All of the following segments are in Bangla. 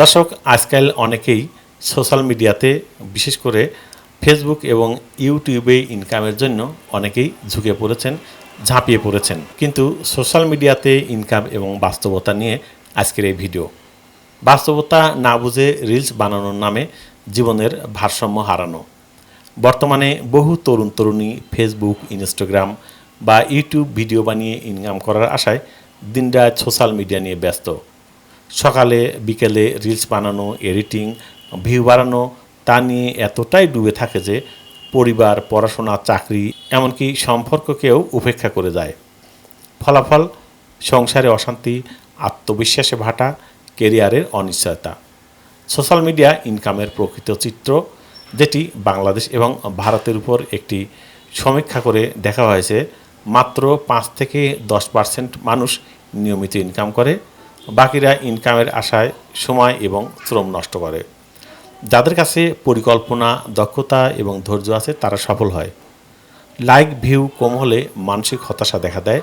দর্শক, আজকাল অনেকেই সোশ্যাল মিডিয়াতে বিশেষ করে ফেসবুক এবং ইউটিউবে ইনকামের জন্য অনেকেই ঝুঁকে পড়েছেন, ঝাঁপিয়ে পড়েছেন। কিন্তু সোশ্যাল মিডিয়াতে ইনকাম এবং বাস্তবতা নিয়ে আজকের এই ভিডিও বাস্তবতা না বুঝে রিলস বানানোর নামে জীবনের ভারসাম্য হারানো। বর্তমানে বহু তরুণ তরুণী ফেসবুক ইনস্টাগ্রাম বা ইউটিউব ভিডিও বানিয়ে ইনকাম করার আশায় দিনরাত সোশ্যাল মিডিয়া নিয়ে ব্যস্ত। সকালে, বিকেলে রিলস বানানো এডিটিং ভিউ বাড়ানো, তা নিয়ে এতটাই ডুবে থাকে যে পরিবার, পড়াশোনা, চাকরি, এমনকি সম্পর্ককেও উপেক্ষা করে যায়। ফলাফল, সংসারে অশান্তি, আত্মবিশ্বাসে ভাটা কেরিয়ারের অনিশ্চয়তা। সোশ্যাল মিডিয়া ইনকামের প্রকৃত চিত্র, যেটি বাংলাদেশ এবং ভারতের উপর একটি সমীক্ষা করে দেখা হয়েছে, মাত্র পাঁচ থেকে দশ পার্সেন্ট মানুষ নিয়মিত ইনকাম করে। বাকিরা ইনকামের আশায় সময় এবং শ্রম নষ্ট করে। যাদের কাছে পরিকল্পনা, দক্ষতা এবং ধৈর্য আছে, তারা সফল হয়। লাইক ভিউ কম হলে মানসিক হতাশা দেখা দেয়।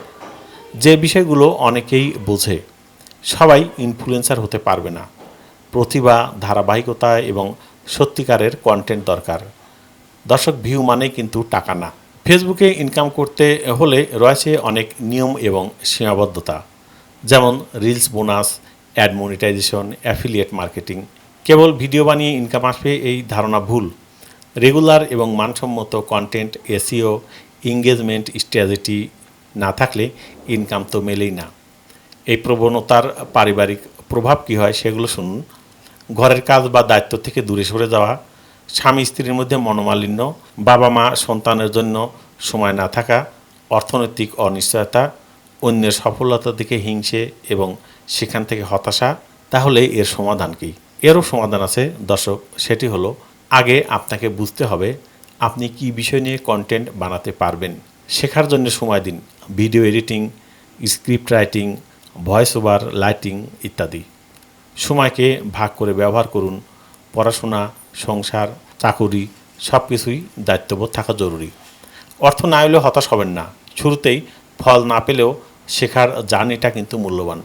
যে বিষয়গুলো অনেকেই বোঝে। সবাই ইনফ্লুয়েন্সার হতে পারবে না। প্রতিভা, ধারাবাহিকতা এবং সত্যিকারের কন্টেন্ট দরকার। দর্শক ভিউ মানে কিন্তু টাকা না। ফেসবুকে ইনকাম করতে হলে রয়েছে অনেক নিয়ম এবং সীমাবদ্ধতা। যেমন reels bonus ad monetisation affiliate marketing কেবল ভিডিও বানিয়ে ইনকাম আসবে এই ধারণা ভুল। রেগুলার এবং মানসম্মত কন্টেন্ট এসিও এঙ্গেজমেন্ট স্ট্র্যাটেজি না থাকলে ইনকাম তো মেলেই না। এই প্রবণতার পারিবারিক প্রভাব কী হয় সেগুলো শুনুন। ঘরের কাজ বা দায়িত্ব থেকে দূরে সরে যাওয়া, স্বামী স্ত্রীর মধ্যে মনোমালিন্য বাবা মা সন্তানের জন্য সময় না থাকা, অর্থনৈতিক অনিশ্চয়তা অন্যের সফলতার দিকে হিংসে এবং সেখান থেকে হতাশা, তাহলে এর সমাধান কী? এরও সমাধান আছে। দর্শক, সেটি হলো, আগে আপনাকে বুঝতে হবে আপনি কি বিষয় নিয়ে কন্টেন্ট বানাতে পারবেন। শেখার জন্য সময় দিন। Video editing, script writing voice over lighting ইত্যাদি। সময়কে ভাগ করে ব্যবহার করুন। পড়াশোনা, সংসার, চাকুরি সব কিছুই দায়িত্ববোধ থাকা জরুরি। অর্থ না হলেও হতাশ হবেন না। শুরুতেই ফল না পেলেও শেখার জার্নিটা কিন্তু মূল্যবান।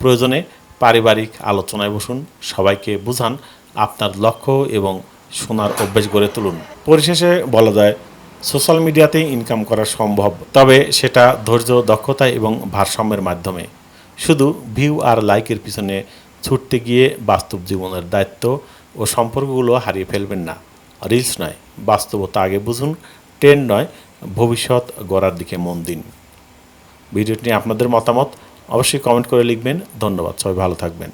প্রয়োজনে পারিবারিক আলোচনায় বসুন, সবাইকে বুঝান, আপনার লক্ষ্য এবং শোনার অভ্যেস গড়ে তুলুন। পরিশেষে বলা যায়, সোশ্যাল মিডিয়াতে ইনকাম করা সম্ভব, তবে সেটা ধৈর্য, দক্ষতা এবং ভারসাম্যের মাধ্যমে। শুধু ভিউ আর লাইকের পিছনে ছুটতে গিয়ে বাস্তব জীবনের দায়িত্ব ও সম্পর্কগুলো হারিয়ে ফেলবেন না। রিলস নয়, বাস্তবতা আগে বুঝুন, ট্রেন্ড নয়, ভবিষ্যৎ গড়ার দিকে মন দিন। ভিডিওটি নিয়ে আপনাদের মতামত অবশ্যই কমেন্ট করে লিখবেন। ধন্যবাদ সবাই ভালো থাকবেন।